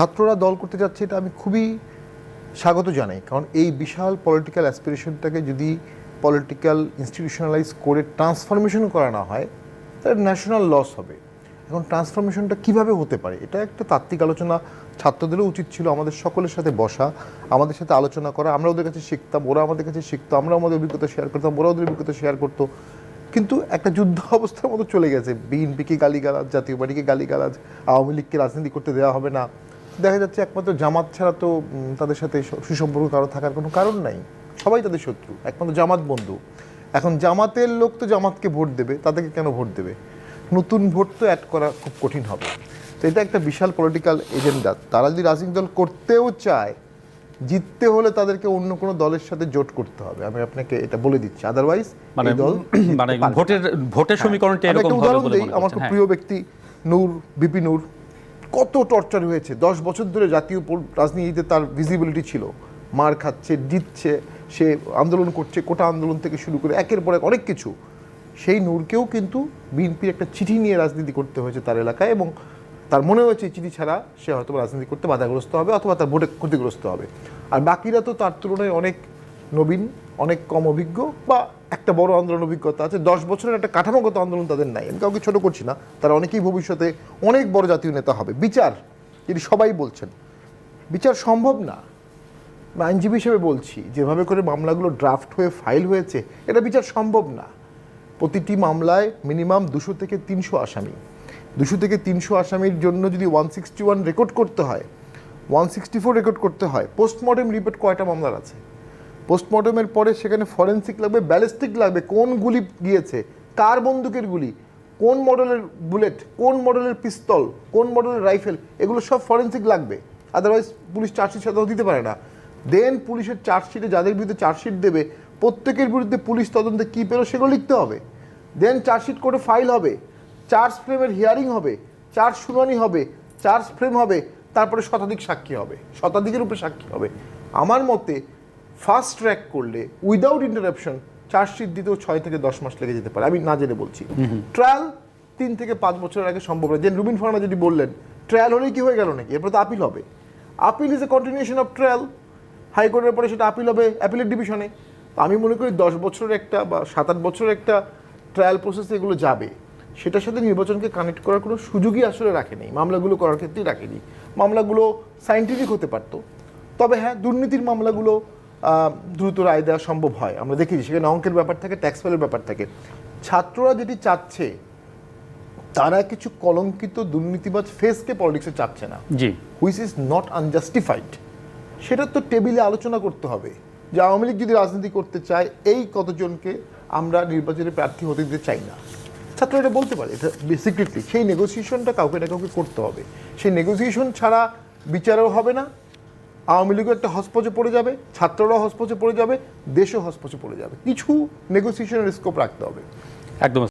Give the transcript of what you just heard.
ছাত্ররা দল করতে যাচ্ছে, এটা আমি খুবই স্বাগত জানাই। কারণ এই বিশাল পলিটিক্যাল অ্যাসপিরেশনটাকে যদি পলিটিক্যাল ইনস্টিটিউশনালাইজ করে ট্রান্সফরমেশন করা না হয়, তাহলে ন্যাশনাল লস হবে। এখন ট্রান্সফরমেশনটা কীভাবে হতে পারে? এটা একটা তাত্ত্বিক আলোচনা। ছাত্রদেরও উচিত ছিল আমাদের সকলের সাথে বসা, আমাদের সাথে আলোচনা করা। আমরা ওদের কাছে শিখতাম, ওরা আমাদের কাছে শিখতো, আমরা আমাদের অভিজ্ঞতা শেয়ার করতাম, ওরা ওদের অভিজ্ঞতা শেয়ার করতো। কিন্তু একটা যুদ্ধ অবস্থার মতো চলে গেছে। বিএনপিকে গালিগালাজ, জাতীয় পার্টিকে গালিগালাজ, আওয়ামী লীগকে রাজনীতি করতে দেওয়া হবে না। দেখা যাচ্ছে একমাত্র জামাত ছাড়া তো তাদের সাথে সুসম্পর্ক কারও থাকার কোনো কারণ নাই। সবাই তাদের শত্রু একমাত্র জামাত বন্ধু। এখন জামাতের লোক তো জামাতকে ভোট দেবে তাদেরকে কেন ভোট দেবে? নতুন ভোট তো অ্যাড করা খুব কঠিন হবে। তো এটা একটা বিশাল পলিটিক্যাল এজেন্ডা তারা যদি রাজনৈতিক দল করতেও চায় জিততে হলে তাদেরকে অন্য কোনো দলের সাথে জোট করতে হবে। আমি আপনাকে এটা বলে দিচ্ছি। আদারওয়াইজ মানে দল মানে। ভোটের ভোটের সমীকরণটা এরকম হবে বলে আমার খুব হ্যাঁ। প্রিয় ব্যক্তি নূর বিপি নূর। কত টর্চার হয়েছে? দশ বছর ধরে জাতীয় রাজনীতিতে তার ভিজিবিলিটি ছিল। মার খাচ্ছে, জিতছে, সে আন্দোলন করছে, কোটা আন্দোলন থেকে শুরু করে একের পর এক অনেক কিছু। সেই নূরকেও কিন্তু বিএনপির একটা চিঠি নিয়ে রাজনীতি করতে হয়েছে তার এলাকায় এবং তার মনে হয়েছে চিঠি ছাড়া সে হয়তো রাজনীতি করতে বাধাগ্রস্ত হবে অথবা তার ভোটে ক্ষতিগ্রস্ত হবে। আর বাকিরা তো তার তুলনায় অনেক নবীন অনেক কম অভিজ্ঞ বা একটা বড় আন্দোলন অভিজ্ঞতা আছে। দশ বছরের একটা কাঠামোগত আন্দোলন তাদের নাই। আমি কাউকে ছোট করছি না। তারা অনেকেই ভবিষ্যতে অনেক বড় জাতীয় নেতা হবে। বিচার, যেটি সবাই বলছেন, বিচার সম্ভব না। আমি আইনজীবী হিসেবে বলছি, যেভাবে করে মামলাগুলো ড্রাফট হয়ে ফাইল হয়েছে, এটা বিচার সম্ভব না। প্রতিটি মামলায় মিনিমাম দুশো থেকে তিনশো আসামি। দুশো থেকে তিনশো আসামির জন্য যদি ওয়ান সিক্সটি ওয়ান রেকর্ড করতে হয় ওয়ান সিক্সটি ফোর রেকর্ড করতে হয় পোস্টমর্টেম রিপোর্ট কয়টা মামলার আছে? পোস্টমর্টমের পরে সেখানে ফরেন্সিক লাগবে, ব্যালিস্টিক লাগবে, কোন গুলি গিয়েছে, কার বন্দুকের গুলি, কোন মডেলের বুলেট, কোন মডেলের পিস্তল, কোন মডেলের রাইফেল, এগুলো সব ফরেন্সিক লাগবে। আদারওয়াইজ পুলিশ চার্জশিট সাধারণত দিতে পারে না। দেন পুলিশের চার্জশিটে যাদের বিরুদ্ধে চার্জশিট দেবে, প্রত্যেকের বিরুদ্ধে পুলিশ তদন্তে কী পেল সেগুলো লিখতে হবে। দেন চার্জশিট করে ফাইল হবে, চার্জ ফ্রেমের হিয়ারিং হবে, চার্জ শুনানি হবে, চার্জ ফ্রেম হবে, তারপরে শতাধিক সাক্ষী হবে, শতাধিকের উপরে সাক্ষী হবে। আমার মতে ফাস্ট ট্র্যাক করলে উইদাউট ইন্টারাপশন চার্জশিট দিতেও ছয় থেকে দশ মাস লেগে যেতে পারে। আমি না জেনে বলছি। ট্রায়াল তিন থেকে পাঁচ বছরের আগে সম্ভব নয়। যে রুবিন ফার্মা যদি বললেন ট্রায়াল হলেই কি হয়ে গেল নাকি? এরপর তো আপিল হবে। Appeal is a continuation of trial হাইকোর্টের পরে সেটা আপিল হবে অ্যাপিলের ডিভিশনে তো আমি মনে করি দশ বছরের একটা বা সাত আট বছরের একটা ট্রায়াল প্রসেসে এগুলো যাবে। সেটার সাথে নির্বাচনকে কানেক্ট করার কোনো সুযোগই আসলে রাখেনি। মামলাগুলো করার ক্ষেত্রেই রাখেনি। মামলাগুলো সাইন্টিফিক হতে পারতো। তবে হ্যাঁ দুর্নীতির মামলাগুলো দ্রুত রায় দেওয়া সম্ভব হয়। আমরা দেখেছি সেখানে অঙ্কের ব্যাপার থাকে ট্যাক্স ফাইলের ব্যাপার থাকে। ছাত্ররা যেটি চাচ্ছে তারা কিছু কলঙ্কিত দুর্নীতিবাজ ফেসকে পলিটিক্সে চাচ্ছে না। জি। হুইচ ইজ নট আনজাস্টিফাইড সেটা তো টেবিলে আলোচনা করতে হবে। যে আওয়ামী লীগ যদি রাজনীতি করতে চায় এই কতজনকে আমরা নির্বাচনে প্রার্থী হতে দিতে চাই না? ছাত্র এটা বলতে পারে এটা সিক্রেটলি সেই নেগোসিয়েশনটা কাউকে না কাউকে করতে হবে। সেই নেগোসিয়েশন ছাড়া বিচারও হবে না আওয়ামী লীগও একটা হসপচে পড়ে যাবে, ছাত্ররাও হসপচে পড়ে যাবে, দেশও হসপচে পড়ে যাবে। কিছু নেগোসিয়েশনের স্কোপ রাখতে হবে। একদম।